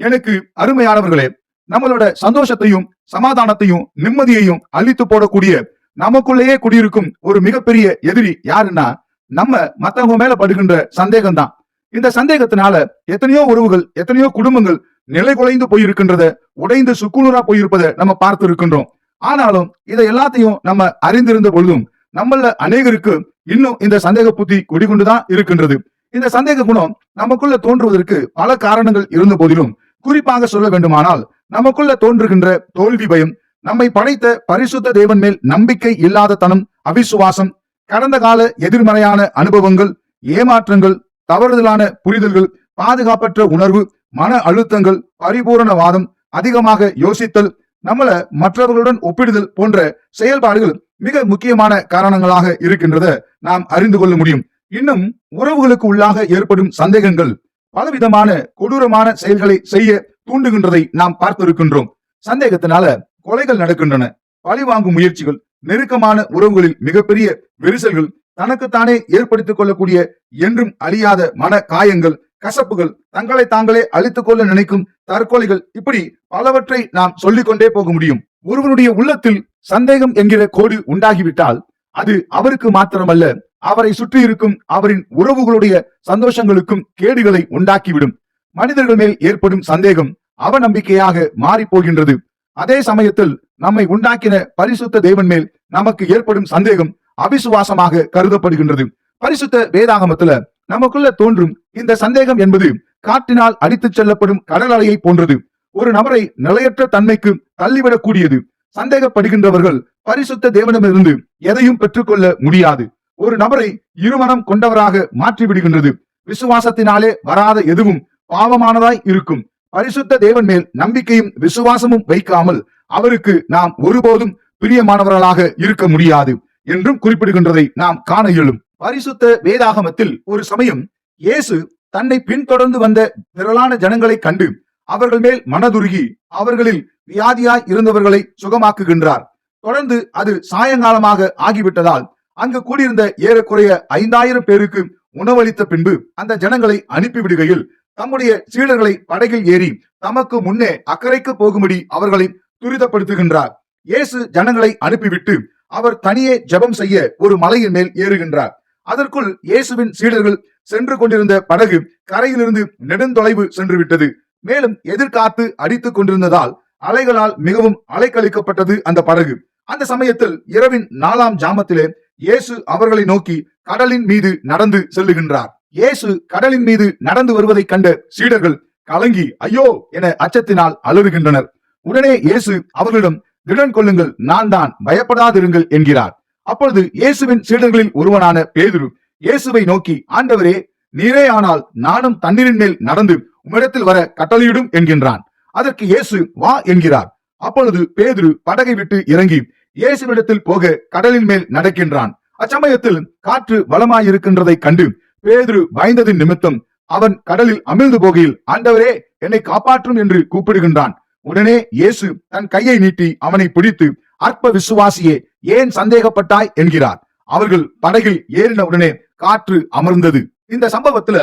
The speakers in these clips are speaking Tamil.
எனக்கு அருமையானவர்களே நம்மளோட சந்தோஷத்தையும் சமாதானத்தையும் நிம்மதியையும் அழித்து போடக்கூடிய நமக்குள்ளேயே குடியிருக்கும் ஒரு மிகப்பெரிய எதிரி யாருன்னா நம்ம மத்தவங்க மேல படுகின்ற சந்தேகம் தான் இந்த சந்தேகத்தினால எத்தனையோ உறவுகள் எத்தனையோ குடும்பங்கள் நிலை குலைந்து போயிருக்கின்றத உடைந்து சுக்குநூறா போயிருப்பதை நம்ம பார்த்து இருக்கின்றோம் ஆனாலும் இதை எல்லாத்தையும் நம்ம அறிந்திருந்த பொழுதும் நம்மள அநேகருக்கு இன்னும் இந்த சந்தேக புத்தி குடிகொண்டுதான் இருக்கின்றது. இந்த சந்தேக குணம் நமக்குள்ள தோன்றுவதற்கு பல காரணங்கள் இருந்த போதிலும் குறிப்பாக சொல்ல வேண்டுமானால் நமக்குள்ள தோன்றுகின்ற தோல்வி பயம் நம்மை படைத்த பரிசுத்த தேவன் மேல் நம்பிக்கை இல்லாத தனம் அவிசுவாசம் கடந்த கால எதிர்மறையான அனுபவங்கள் ஏமாற்றங்கள் தவறுதலான புரிதல்கள் பாதுகாப்பற்ற உணர்வு மன அழுத்தங்கள் பரிபூரணவாதம் அதிகமாக யோசித்தல் நம்மள மற்றவர்களுடன் ஒப்பிடுதல் போன்ற செயல்பாடுகள் மிக முக்கியமான காரணங்களாக இருக்கின்றத நாம் அறிந்து கொள்ள முடியும். இன்னும் உறவுகளுக்கு உள்ளாக ஏற்படும் சந்தேகங்கள் பலவிதமான கொடூரமான செயல்களை செய்ய தூண்டுகின்றதை நாம் பார்த்திருக்கின்றோம். சந்தேகத்தினால கொலைகள் நடக்கின்றன. பழிவாங்கும் முயற்சிகள் நெருக்கமான உறவுகளில் மிகப்பெரிய விரிசல்கள் தனக்குத்தானே ஏற்படுத்திக் கொள்ளக்கூடிய என்றும் அழியாத மன காயங்கள் கசப்புகள் தங்களை தாங்களே அழித்துக் கொள்ள நினைக்கும் தற்கொலைகள் இப்படி பலவற்றை நாம் சொல்லிக்கொண்டே போக முடியும். ஒருவனுடைய உள்ளத்தில் சந்தேகம் என்கிற கோடு உண்டாகிவிட்டால் அது அவருக்கு மாத்திரமல்ல அவரை சுற்றி இருக்கும் அவரின் உறவுகளுடைய சந்தோஷங்களுக்கும் கேடுகளை உண்டாக்கிவிடும். மனிதர்கள் மேல் ஏற்படும் சந்தேகம் அவநம்பிக்கையாக மாறி போகின்றது அதே சமயத்தில் நம்மை உண்டாக்கின பரிசுத்த தேவன் மேல் நமக்கு ஏற்படும் சந்தேகம் அவிசுவாசமாக கருதப்படுகின்றது. பரிசுத்த வேதாகமத்துல நமக்குள்ள தோன்றும் இந்த சந்தேகம் என்பது காற்றினால் அடித்துச் செல்லப்படும் கடல் அலையை போன்றது. ஒரு நபரை நிலையற்ற தன்மைக்கு தள்ளிவிடக்கூடியது. சந்தேகப்படுகின்றவர்கள் பரிசுத்த தேவனமிருந்து எதையும் பெற்றுக்கொள்ள முடியாது. ஒரு நபரை இருமனம் கொண்டவராக மாற்றி விடுகின்றது விசுவாசத்தினாலே வராத எதுவும் பாவமானதாய் இருக்கும். பரிசுத்த தேவன் மேல் நம்பிக்கையும் விசுவாசமும் வைக்காமல் அவருக்கு நாம் ஒருபோதும் பிரியமானவர்களாக இருக்க முடியாது என்றும் குறிப்பிடுகின்றதை நாம் காண இயலும். பரிசுத்த வேதாகமத்தில் ஒரு சமயம் இயேசு தன்னை பின்தொடர்ந்து வந்த திரளான ஜனங்களை கண்டு அவர்கள் மேல் மனதுருகி அவர்களில் வியாதியாய் இருந்தவர்களை சுகமாக்குகின்றார். தொடர்ந்து அது சாயங்காலமாக ஆகிவிட்டதால் அங்கு கூடியிருந்த ஏறக்குறைய ஐந்தாயிரம் பேருக்கு உணவளித்த பின்பு அந்த ஜனங்களை அனுப்பிவிடுகையில் தம்முடைய சீடர்களை படகில் ஏறி தமக்கு முன்னே அக்கறைக்கு போகும்படி அவர்களை துரிதப்படுத்துகின்றார். இயேசு ஜனங்களை அனுப்பிவிட்டு அவர் தனியே ஜெபம் செய்ய ஒரு மலையின் மேல் ஏறுகின்றார். அதற்குள் இயேசுவின் சீடர்கள் சென்று கொண்டிருந்த படகு கரையிலிருந்து நெடுந்தொலைவு சென்று விட்டது மேலும் எதிர்காத்து அடித்துக் கொண்டிருந்ததால் அலைகளால் மிகவும் அலைக்கழிக்கப்பட்டது அந்த படகு. அந்த சமயத்தில் இரவின் நாலாம் ஜாமத்திலே இயேசு அவர்களை நோக்கி கடலின் மீது நடந்து செல்லுகின்றார். இயேசு கடலின் மீது நடந்து வருவதைக் கண்ட சீடர்கள் கலங்கி ஐயோ! என அச்சத்தினால் அலறுகின்றனர். உடனே இயேசு அவர்களிடம் திடன் கொள்ளுங்கள் நான் தான் பயப்படாதிருங்கள் என்கிறார். அப்பொழுது இயேசுவின் சீடர்களில் ஒருவனான பேதுரு இயேசுவை நோக்கி ஆண்டவரே நீரே ஆனால் நானும் தண்ணீரின் மேல் நடந்து உம்மிடத்தில் வர கட்டளையிடும் என்கின்றான். அதற்கு இயேசு வா என்கிறார். அப்பொழுது பேதுரு படகை விட்டு இறங்கி இயேசுவிடத்தில் போக கடலின் மேல் நடக்கின்றான். அச்சமயத்தில் காற்று பலமாயிருக்கின்றதை கண்டு பேதுரு பயந்ததின் நிமித்தம் அவன் கடலில் அமிழ்ந்து போகையில் ஆண்டவரே என்னை காப்பாற்றும் என்று கூப்பிடுகின்றான். உடனே இயேசு தன் கையை நீட்டி அவனை பிடித்து அற்ப விசுவாசியே ஏன் சந்தேகப்பட்டாய்? என்கிறார். அவர்கள் படகில் ஏறின உடனே காற்று அமர்ந்தது. இந்த சம்பவத்துல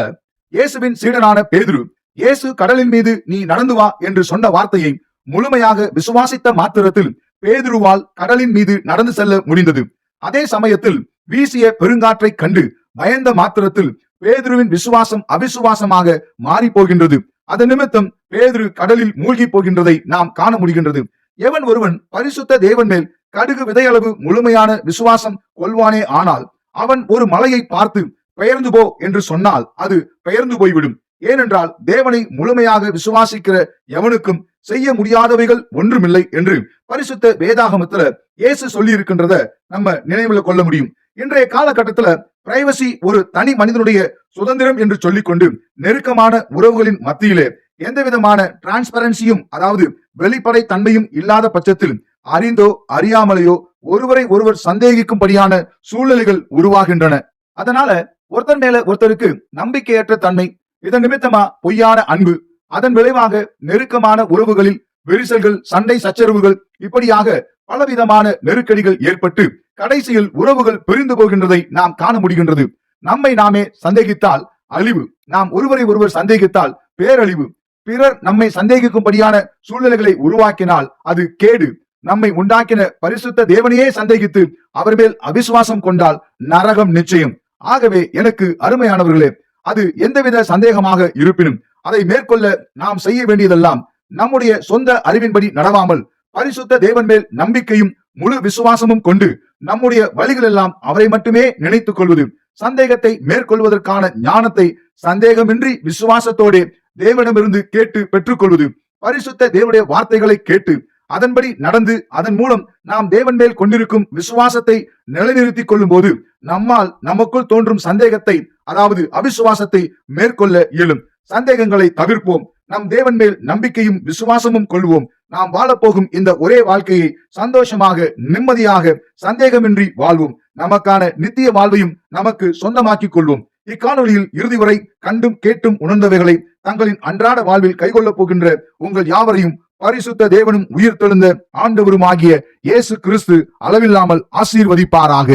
இயேசுவின் சீடனான பேதுரு இயேசு கடலின் மீது நீ நடந்து வா என்று சொன்ன வார்த்தையை முழுமையாக விசுவாசித்த மாத்திரத்தில் பேதுருவால் கடலின் மீது நடந்து செல்ல முடிந்தது. அதே சமயத்தில் வீசிய பெருங்காற்றை கண்டு பயந்த மாத்திரத்தில் பேதுருவின் விசுவாசம் அவிசுவாசமாக மாறி போகின்றது அதன் நிமித்தம் பேதுரு கடலில் மூழ்கி போகின்றதை நாம் காண முடிகின்றது. எவன் ஒருவன் பரிசுத்த தேவன் மேல் கடுகு விதையளவு முழுமையான விசுவாசம் கொள்வானே ஆனால் அவன் ஒரு மலையை பார்த்து பெயர்ந்து போ என்று சொன்னால் அது பெயர்ந்து போய்விடும். ஏனென்றால் தேவனை முழுமையாக விசுவாசிக்கிற எவனுக்கும் செய்ய முடியாதவைகள் ஒன்றுமில்லை என்று பரிசுத்த வேதாகமத்துல இயேசு சொல்லி இருக்கின்றத நம்ம நினைவுல கொள்ள முடியும். இன்றைய காலகட்டத்துல பிரைவசி ஒரு தனி மனிதனுடைய சுதந்திரம் என்று சொல்லிக்கொண்டு நெருக்கமான உறவுகளின் மத்தியிலே எந்த விதமான டிரான்ஸ்பரன்சியும் அதாவது வெளிப்படை தன்மையும் இல்லாத பட்சத்தில் அறிந்தோ அறியாமலேயோ ஒருவரை ஒருவர் சந்தேகிக்கும்படியான சூழ்நிலைகள் உருவாகின்றன. அதனால ஒருத்தர் மேல ஒருத்தருக்கு நம்பிக்கையற்ற தன்மை இதன் நிமித்தமா பொய்யான அன்பு அதன் விளைவாக நெருக்கமான உறவுகளில் விரிசல்கள் சண்டை சச்சரவுகள் இப்படியாக பலவிதமான நெருக்கடிகள் ஏற்பட்டு கடைசியில் உறவுகள் பிரிந்து போகின்றதை நாம் காண முடிகின்றது. நம்மை நாமே சந்தேகித்தால் அழிவு நாம் ஒருவரை ஒருவர் சந்தேகித்தால் பேரழிவு. பிறர் நம்மை சந்தேகிக்கும்படியான சூழ்நிலைகளை உருவாக்கினால் அது கேடு. நம்மை உண்டாக்கின பரிசுத்த தேவனையே சந்தேகித்து அவர் மேல் அவிசுவாசம் கொண்டால் நரகம் நிச்சயம். ஆகவே எனக்கு அருமையானவர்களே அது எந்தவித சந்தேகமாக இருப்பினும் அதை மேற்கொள்ள நாம் செய்ய வேண்டியதெல்லாம் நம்முடைய சொந்த அறிவின்படி நடவாமல் பரிசுத்த தேவன் மேல் நம்பிக்கையும் முழு விசுவாசமும் கொண்டு நம்முடைய வழிகள் எல்லாம் அவரை மட்டுமே நினைத்துக் கொள்வது சந்தேகத்தை மேற்கொள்வதற்கான ஞானத்தை சந்தேகமின்றி விசுவாசத்தோடே தேவனிடமிருந்து கேட்டு பெற்றுக்கொள்வது பரிசுத்த தேவனுடைய வார்த்தைகளை கேட்டு அதன்படி நடந்து அதன் மூலம் நாம் தேவன் மேல் கொண்டிருக்கும் விசுவாசத்தை நிலைநிறுத்திக் கொள்ளும் போது நம்மால் நமக்குள் தோன்றும் சந்தேகத்தை அதாவது அவிசுவாசத்தை மேற்கொள்ள இயலும். சந்தேகங்களை தவிர்ப்போம். நம் தேவன் மேல் நம்பிக்கையும் விசுவாசமும் கொள்வோம். நாம் வாழப்போகும் இந்த ஒரே வாழ்க்கையை சந்தோஷமாக நிம்மதியாக சந்தேகமின்றி வாழ்வோம். நமக்கான நித்திய வாழ்வையும் நமக்கு சொந்தமாக்கிக் கொள்வோம். இக்காணொலியில் இறுதி வரை கண்டும் கேட்டும் உணர்ந்தவைகளை தங்களின் அன்றாட வாழ்வில் கைகொள்ளப் போகின்ற உங்கள் யாவரையும் பரிசுத்த தேவனும் உயிர்த்தெழுந்த ஆண்டவருமாகிய இயேசு கிறிஸ்து அளவில்லாமல் ஆசீர்வதிப்பாராக.